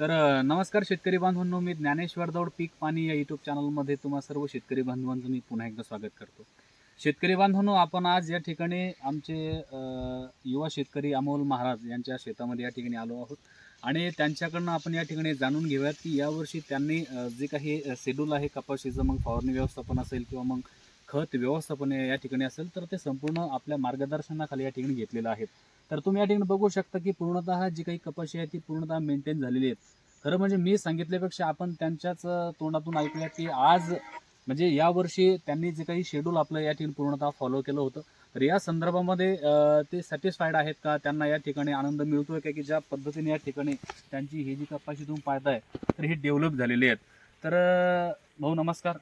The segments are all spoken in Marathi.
तर नमस्कार शेतकरी बांधवांनो मी ज्ञानेश्वर दौड पीक पाणी या यूट्यूब चॅनलमध्ये तुम्हा सर्व शेतकरी बांधवांचं मी पुन्हा एकदा स्वागत करतो. शेतकरी बांधवांनो आपण आज या ठिकाणी आमचे युवा शेतकरी अमोल महाराज यांच्या शेतामध्ये या ठिकाणी आलो आहोत. आणि त्यांच्याकडनं आपण या ठिकाणी जाणून घेऊयात की यावर्षी त्यांनी जे काही शेड्यूल आहे कपाशीचं मग फवारणी व्यवस्थापन असेल किंवा मग खत व्यवस्थापन या ठिकाणी असेल तर ते संपूर्ण आपल्या मार्गदर्शनाखाली या ठिकाणी घेतलेलं आहे. तर तुम्ही या ठिकाणी बघू शकता की पूर्णतः जी काही कपाशी आहे ती पूर्णतः मेंटेन झालेली आहेत. खरं म्हणजे मी सांगितल्यापेक्षा आपण त्यांच्याच तोंडातून ऐकूया की आज म्हणजे यावर्षी त्यांनी जे काही शेड्यूल आपलं या ठिकाणी पूर्णतः फॉलो केलं होतं. तर या संदर्भामध्ये ते सॅटिस्फाईड आहेत का? त्यांना या ठिकाणी आनंद मिळतोय का? की ज्या पद्धतीने या ठिकाणी त्यांची ही जी कपाशी तुम्ही पाहताय तर ही डेव्हलप झालेली आहेत. तर भाऊ नमस्कार.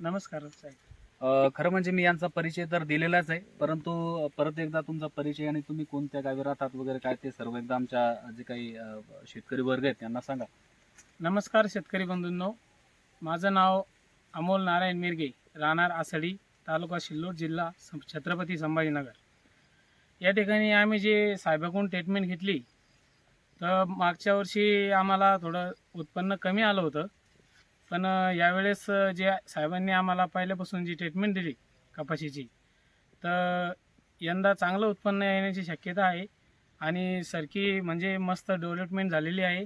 नमस्कार साहेब. खरं म्हणजे मी यांचा परिचय तर दिलेलाच आहे परंतु परत एकदा तुमचा परिचय आणि तुम्ही कोणत्या गावी राहतात वगैरे काय ते सर्व एकदा आमच्या जे काही शेतकरी वर्ग आहेत त्यांना सांगा. नमस्कार शेतकरी बंधूंनो माझं नाव अमोल नारायण मिरगे राहणार आसडी तालुका सिल्लोड जिल्हा सं- छत्रपती संभाजीनगर. या ठिकाणी आम्ही जे साहेबाकडून ट्रीटमेंट घेतली तर मागच्या वर्षी आम्हाला थोडं उत्पन्न कमी आलं होतं पण यावेळेस जे साहेबांनी आम्हाला पहिल्यापासून जी ट्रीटमेंट दिली कपाशीची तर यंदा चांगलं उत्पन्न येण्याची शक्यता आहे. आणि सरकी म्हणजे मस्त डेव्हलपमेंट झालेली आहे.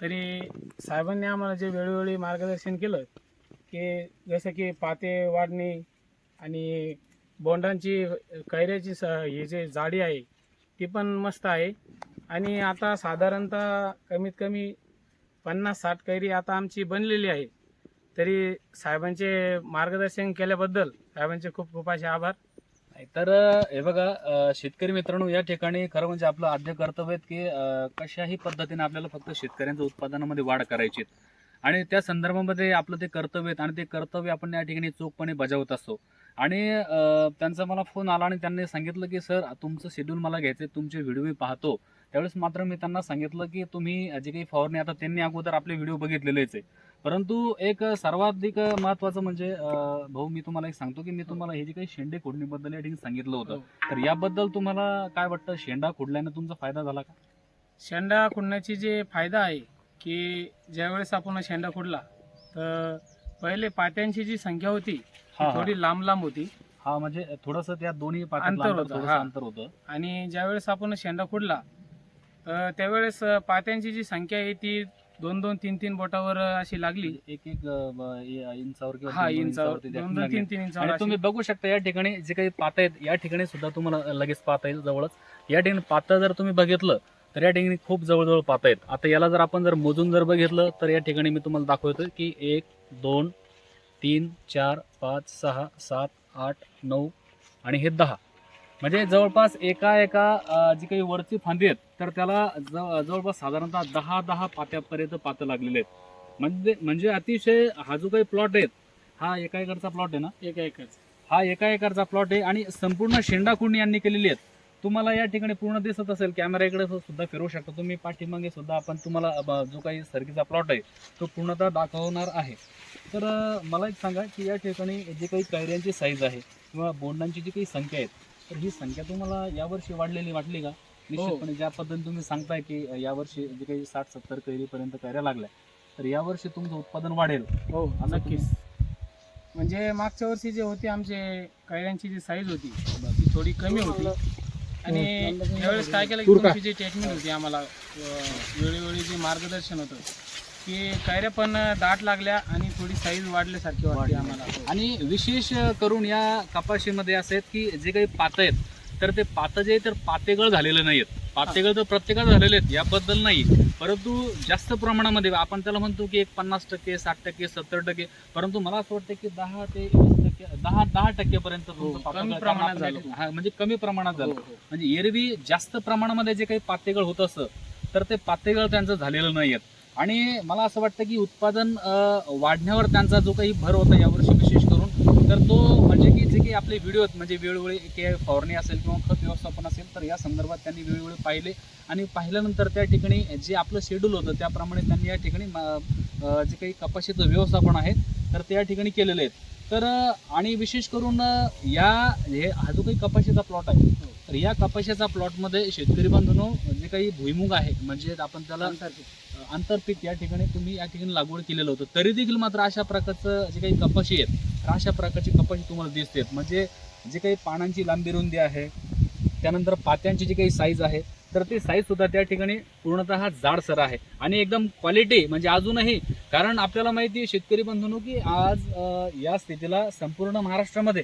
तरी साहेबांनी आम्हाला जे वेळोवेळी मार्गदर्शन केलं की जसं की पाते वाढणे आणि बोंडांची कैऱ्याची स हे जे जाडी आहे ती पण मस्त आहे. आणि आता साधारणतः कमीत कमी पन्नास साठ कैरी आता आमची बनलेली आहे. तरी साहेबांचे मार्गदर्शन केल्याबद्दल साहेबांचे खूप खूप असे आभार. तर हे बघा शेतकरी मित्रांनो या ठिकाणी खरं म्हणजे आपलं आद्य कर्तव्य आहेत की कशाही पद्धतीने आपल्याला फक्त शेतकऱ्यांच्या उत्पादनामध्ये वाढ करायची आणि त्या संदर्भामध्ये आपलं ते कर्तव्य आहेत आणि ते कर्तव्य आपण या ठिकाणी चोखपणे बजावत असतो. आणि त्यांचा मला फोन आला आणि त्यांनी सांगितलं की सर तुमचं शेड्यूल मला घ्यायचं तुमचे व्हिडिओ मी पाहतो. त्यावेळेस मात्र मी त्यांना सांगितलं की तुम्ही जे काही फवारणी आता त्यांनी अगोदर आपले व्हिडिओ बघितलेलेच आहे. परंतु एक सर्वाधिक महत्वाचं म्हणजे भाऊ मी तुम्हाला एक सांगतो की मी तुम्हाला हे जे काही शेंडे खोडणीबद्दल या ठिकाणी सांगितलं होतं. तर याबद्दल तुम्हाला काय वाटतं? शेंडा खोडल्याने तुमचा फायदा झाला का? शेंडा खुडण्याची जे फायदा आहे की ज्यावेळेस आपण शेंडा खुडला तर पहिले पात्यांची जी संख्या होती हा, हा. थोडी लांब लांब होती. हा म्हणजे थोडस त्या दोन्ही हा. अंतर होतं. आणि ज्यावेळेस आपण शेंडा खुडला तर त्यावेळेस पात्यांची जी संख्या आहे ती दोन दोन तीन तीन बोटावर अशी लागली. एक एक इंचावर हा इंचावर दोन दोन. तीन तीन इंचावर आणि अशी- तुम्ही बघू शकता या ठिकाणी जे काही पाता आहेत या ठिकाणी सुद्धा तुम्हाला लगेच पाता येईल जवळच. या ठिकाणी पाता जर तुम्ही बघितलं तर या ठिकाणी खूप जवळजवळ पाता आहेत. आता याला जर आपण जर मोजून जर बघितलं तर या ठिकाणी मी तुम्हाला दाखवतो की एक दोन तीन चार पाच सहा सात आठ नऊ आणि हे दहा. म्हणजे जवळपास एका एका जी काही वरची फांदी आहेत तर त्याला जव- जवळपास साधारणतः दहा दहा पात्यापर्यंत पातं लागलेले आहेत. म्हणजे म्हणजे अतिशय हा जो काही प्लॉट आहे हा एका एकरचा प्लॉट आहे ना? एक एकच हा एका एकरचा प्लॉट आहे आणि संपूर्ण शेंडा कुंडी यांनी केलेली आहेत. तुम्हाला या ठिकाणी पूर्ण दिसत असेल कॅमेरा इकडे सुद्धा फिरवू शकता. तुम्ही पाठीमागे सुद्धा आपण तुम्हाला जो काही सरकीचा प्लॉट आहे तो पूर्णतः दाखवणार आहे. तर मला एक सांगा की या ठिकाणी जे काही कैऱ्यांची साईज आहे किंवा बोंडांची जी काही संख्या आहे तर ही संख्या तुम्हाला यावर्षी वाढलेली वाटली का? निश्चितपणे ज्या पद्धतीने तुम्ही सांगताय की यावर्षी जे काही साठ सत्तर कैरीपर्यंत कैऱ्या लागल्या तर यावर्षी तुमचं उत्पादन वाढेल. हो नक्कीच. म्हणजे मागच्या वर्षी जे होती आमचे कैऱ्यांची जी साईज होती ती थोडी कमी होती. आणि यावेळेस काय केलं की तुमची जी ट्रीटमेंट होती आम्हाला वेळोवेळी जे मार्गदर्शन होतं की कैऱ्या पण दाट लागल्या आणि थोडी साईज वाढल्यासारखी वाटते वाढली. आम्हाला. आणि विशेष करून या कपाशीमध्ये असे आहेत की जे काही पातं आहेत तर ते पातं जे तर पातेगळ झालेले नाही आहेत पातेगळ तर प्रत्येकाला झालेले आहेत याबद्दल नाही परंतु जास्त प्रमाणामध्ये आपण त्याला म्हणतो की एक पन्नास टक्के साठ टक्के सत्तर टक्के परंतु मला असं वाटतं की दहा ते दहा दहा टक्केपर्यंत हो. हा, म्हणजे कमी प्रमाणात झालं हो, हो. म्हणजे एरवी जास्त प्रमाणामध्ये जे काही पातेगळ होत असतं तर ते पातेगळ त्यांचं झालेलं नाही आहेत आणि मला असं वाटतं की उत्पादन वाढण्यावर त्यांचा जो काही भर होता यावर्षी विशेष करून तर तो म्हणजे की जे काही आपले व्हिडिओ आहेत म्हणजे वेळोवेळी काही फवारणी असेल किंवा खत व्यवस्थापन असेल तर या संदर्भात त्यांनी वेळोवेळी पाहिले. आणि पाहिल्यानंतर त्या ठिकाणी जे आपलं शेड्यूल होतं त्याप्रमाणे त्यांनी या ठिकाणी जे काही कपाशीचं व्यवस्थापन आहे तर त्या ठिकाणी केलेले आहेत. तर आणि विशेष करून या हे हा जो काही कपाशीचा प्लॉट आहे तर या कपाशीच्या प्लॉटमध्ये शेतकरी बांधून जे काही भुईमुग आहे म्हणजे आपण त्याला. आंतरपीक या ठिकाणी तुम्ही या ठिकाणी लागवड केलेलं होतं तरी देखील मात्र अशा प्रकारचं जे काही कपाशी आहेत तर अशा प्रकारची कपाशी तुम्हाला दिसते म्हणजे जे काही पानांची लांबी रुंदी आहे त्यानंतर पात्यांची जी काही साईज आहे तर ती साईज सुद्धा त्या ठिकाणी पूर्णतः जाडसर आहे. आणि एकदम क्वालिटी म्हणजे अजूनही कारण आपल्याला माहिती आहे शेतकरी बंधूंनो की आज या स्थितीला संपूर्ण महाराष्ट्रामध्ये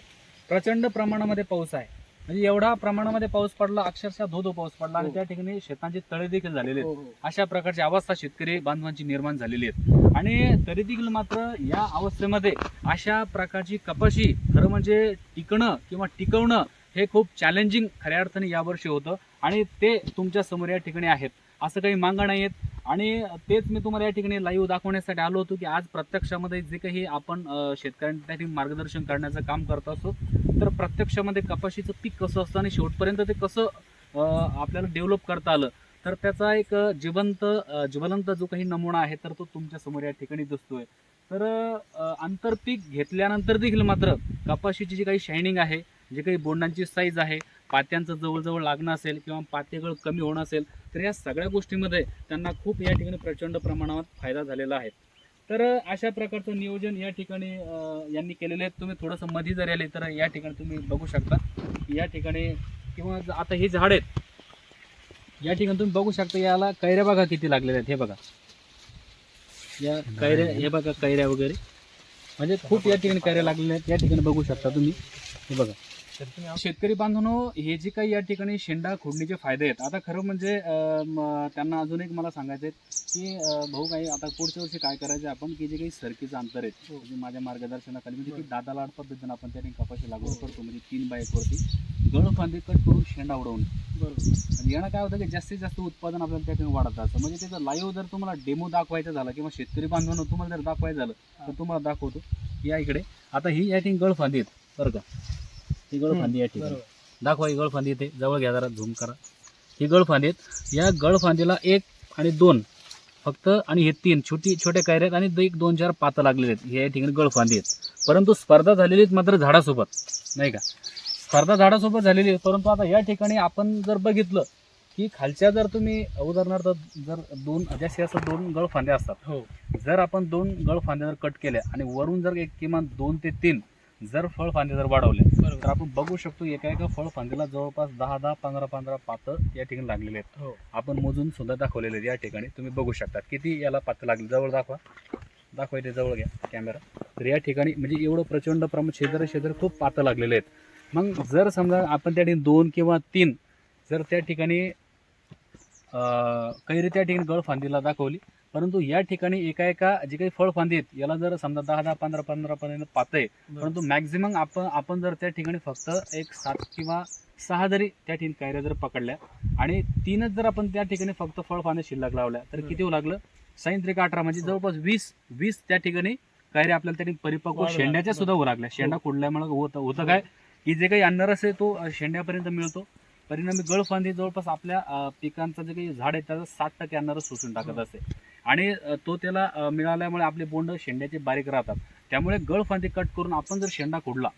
प्रचंड प्रमाणामध्ये पाऊस आहे. म्हणजे एवढा प्रमाणामध्ये पाऊस पडला अक्षरशः धो धो पाऊस पडला आणि हो. त्या ठिकाणी शेतांचे तळे देखील झालेले आहेत. हो, हो. अशा प्रकारची अवस्था शेतकरी बांधवांची निर्माण झालेली आहे आणि तरी देखील मात्र या अवस्थेमध्ये अशा प्रकारची कपाशी खरं म्हणजे टिकणं किंवा टिकवणं हे खूप चॅलेंजिंग खऱ्या अर्थाने यावर्षी होतं. आणि ते तुमच्यासमोर या ठिकाणी आहेत. असं काही मांगा नाही आहेत आणि तेच मी तुम्हाला या ठिकाणी लाईव्ह दाखवण्यासाठी आलो होतो की आज प्रत्यक्षामध्ये जे काही आपण शेतकऱ्यांसाठी मार्गदर्शन करण्याचं काम करत असतो तर प्रत्यक्षामध्ये कपाशीचं पीक कसं असतं आणि शेवटपर्यंत ते कसं आपल्याला डेव्हलप करता आलं तर त्याचा एक जिवंत ज्वलंत जो काही नमुना आहे तर तो तुमच्यासमोर या ठिकाणी दिसतोय. तर आंतरपीक घेतल्यानंतर देखील मात्र कपाशीची जी काही शायनिंग आहे जे काही बोंडांची साईज आहे पात्यांचं जवळजवळ लागणं असेल किंवा पातेगळ कमी होणं असेल तर या सगळ्या गोष्टीमध्ये त्यांना खूप या ठिकाणी प्रचंड प्रमाणात फायदा झालेला आहे. तर अशा प्रकारचं नियोजन या ठिकाणी यांनी केलेले आहे. तुम्ही थोडंसं मधी जर आले तर या ठिकाणी तुम्ही बघू शकता. या ठिकाणी किंवा आता हे झाड आहेत. या ठिकाणी तुम्ही बघू शकता याला कैऱ्या बघा किती लागलेल्या आहेत. हे बघा. या कैऱ्या हे बघा कैऱ्या वगैरे. म्हणजे खूप या ठिकाणी कैऱ्या लागलेल्या आहेत. या ठिकाणी बघू शकता तुम्ही. हे बघा. शेतकरी बांधवनो हे जे काही या ठिकाणी शेंडा खोडणीचे फायदे आहेत आता खरं म्हणजे त्यांना अजून एक मला सांगायचं आहे की भाऊ काही आता पुढच्या वर्षी काय करायचं आपण की जे काही सरकीचं अंतर आहे म्हणजे माझ्या मार्गदर्शनाखाली म्हणजे की दादा लाड पद्धतीनं आपण त्या ठिकाणी कपाशी लागवड करतो म्हणजे तीन बाय एक वरती गळ फांदे कट करून शेंडा उडवून. बरोबर. यानं काय होतं की जास्तीत जास्त उत्पादन आपल्याला त्या ठिकाणी वाढत असतं म्हणजे त्याचं लाईव्ह जर तुम्हाला डेमो दाखवायचं झालं किंवा शेतकरी बांधवांना तुम्हाला जर दाखवायचं झालं तर तुम्हाला दाखवतो. या इकडे. आता ही या ठिकाणी गळफांदी आहेत बरं का? ही गळफांदी या ठिकाणी. दाखवा ही गळफांदी येते जवळ घ्या जरा झूम करा. ही गळफांदी आहेत. या गळफांदीला एक आणि दोन फक्त आणि हे तीन छोटी छोट्या कायऱ्या आहेत आणि एक दोन चार पातं लागलेले आहेत. हे या ठिकाणी गळफांदी आहेत. परंतु स्पर्धा झालेली आहेत मात्र झाडासोबत. नाही का? स्पर्धा झाडासोबत झालेली आहे परंतु आता या ठिकाणी आपण जर बघितलं की खालच्या जर तुम्ही उदाहरणार्थ जर दोन जास्तीत जास्त दोन गळफांद्या असतात. हो. जर आपण दोन गळफांद्या जर कट केल्या आणि वरून जर एक किमान दोन ते तीन जर फळफांदे जर वाढवले तर आपण बघू शकतो एका एका फळफांद्याला जवळपास दहा दहा पंधरा पंधरा पातं या ठिकाणी लागलेले आहेत. हो. आपण मोजून सुद्धा दाखवलेले आहेत या ठिकाणी. तुम्ही बघू शकता किती याला पातं लागले? जवळ दाखवा. दाखवा इथे जवळ घ्या कॅमेरा. तर या ठिकाणी म्हणजे एवढं प्रचंड प्रमाण शेजारी शेजारी खूप पातं लागलेले आहेत. मग जर समजा आपण त्या ठिकाणी दोन किंवा तीन जर त्या ठिकाणी कैरी त्या ठिकाणी गळफांदीला दाखवली परंतु या ठिकाणी एका एका जी काही फळफांदी आहेत याला जर समजा दहा दहा पंधरा पंधरा पर्यंत पातं आहे परंतु मॅक्झिमम आपण आपण जर त्या ठिकाणी फक्त एक सात किंवा सहा जरी त्या ठिकाणी कैऱ्या जर पकडल्या आणि तीनच जर आपण त्या ठिकाणी फक्त फळफांद्या शिल्लक लावल्या तर. किती होऊ लागलं साईन त्रिक अठरा म्हणजे हो. जवळपास वीस वीस त्या ठिकाणी कैऱ्या आपल्याला त्या ठिकाणी परिपक्व. शेंड्याच्या सुद्धा होऊ लागल्या शेंडा कुडल्यामुळे होतं होतं काय की जे काही अन्नरस आहे तो शेंड्यापर्यंत मिळतो परिणामी गळफांदी जवळपास आपल्या पिकांचं जे काही झाड आहे त्याचं साठ टक्के अन्नरस शोषून टाकत हो. असते आणि तो त्याला मिळाल्यामुळे आपले बोंड शेंड्याचे बारीक राहतात. त्यामुळे गळफांदी कट करून आपण जर शेंडा कुडला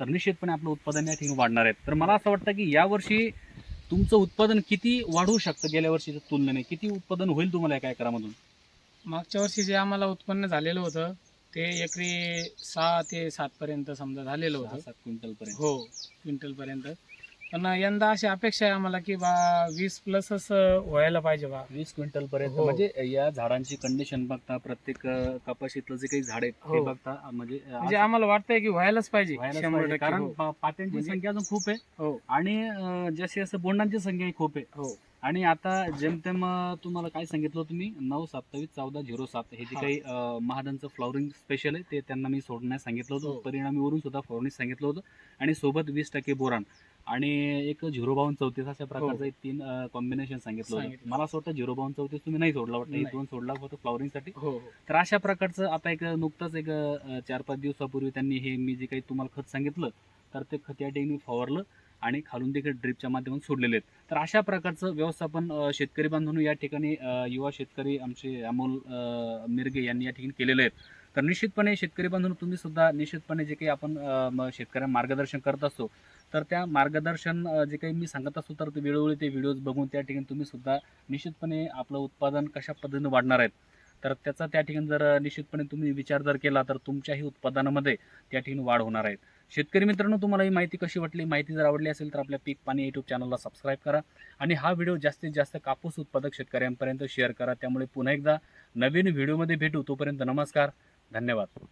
तर निश्चितपणे आपलं उत्पादन या ठिकाणी वाढणार आहे. तर मला असं वाटतं की यावर्षी तुमचं उत्पादन किती वाढवू शकतं? गेल्या वर्षीच्या तुलनेने किती उत्पादन होईल तुम्हाला एका एकरामधून मागच्या वर्षी जे आम्हाला उत्पन्न झालेलं होतं ते एकरी सहा ते सात पर्यंत समजा झालेलं होतं. सात क्विंटल पर्यंत हो क्विंटल पर्यंत पण यंदा अशी अपेक्षा आहे आम्हाला की बा वीस प्लसच व्हायला पाहिजे बा वीस क्विंटल पर्यंत हो. म्हणजे या झाडांची कंडिशन बघता प्रत्येक अं, कपाशीतलं जे काही झाड आहेत ते हो. बघता अं, म्हणजे अं, म्हणजे आम्हाला वाटतंय की व्हायलाच पाहिजे व्हायलाच शंभर पाहिजे. टक्के कारण हो. पा- पात्यांची म्हणजे- संख्या अजून खूप आहे हो आणि अं, जसे असं बोंडांची संख्या खूप आहे हो आणि आता जेमतेम अं, तुम्हाला काय सांगितलं तुम्ही नऊ सत्तावीस चौदा झिरो सात हे जे हा. काही अं, महादनचं फ्लॉवरिंग स्पेशल आहे ते त्यांना मी सोडण्यास सांगितलं होतं हो. परिणामी वरून सुद्धा फवारणी सांगितलं होतं आणि सोबत वीस टक्के बोरान आणि एक झिरो बावन्न चौतीस अशा प्रकारचं एक तीन कॉम्बिनेशन सांगितलं होतं. सांगितलं. मला असं वाटतं झिरो बावन्न चौतीस तुम्ही नाही सोडला वाटतं. हे नाही. दोन सोडला होतं फ्लॉवरिंगसाठी हो हो. तर अशा प्रकारचं आता एक नुकतंच एक अं, चार पाच दिवसापूर्वी त्यांनी हे मी जे काही तुम्हाला खत सांगितलं तर ते खत या ठिकाणी फवारलं आणि खालून देखील ड्रिपच्या माध्यमातून सोडलेले आहेत. तर अशा प्रकारचं व्यवस्थापन अं, शेतकरी बांधवांनो या ठिकाणी अं, युवा शेतकरी आमचे अमोल अं, मिरगे यांनी या ठिकाणी केलेले आहेत. तर निश्चितपणे शेतकरी बांधून तुम्ही सुद्धा निश्चितपणे जे काही आपण अं, म- शेतकऱ्यांना मार्गदर्शन करत असतो तर त्या मार्गदर्शन जे काही मी सांगत असतो तर वेळोवेळी ते व्हिडिओज बघून त्या ठिकाणी तुम्ही सुद्धा निश्चितपणे आपलं उत्पादन कशा पद्धतीने वाढणार आहेत. तर त्याचा त्या ठिकाणी जर निश्चितपणे तुम्ही विचार जर केला तर तुमच्याही उत्पादनामध्ये त्या ठिकाणी वाढ होणार आहे. शेतकरी मित्रांनो तुम्हाला ही माहिती कशी वाटली? माहिती जर आवडली असेल तर आपल्या पीक पाणी यूट्यूब चॅनलला सबस्क्राईब करा आणि हा व्हिडिओ जास्तीत जास्त कापूस उत्पादक शेतकऱ्यांपर्यंत शेअर करा. त्यामुळे पुन्हा एकदा नवीन व्हिडिओमध्ये भेटू. तोपर्यंत नमस्कार धन्यवाद.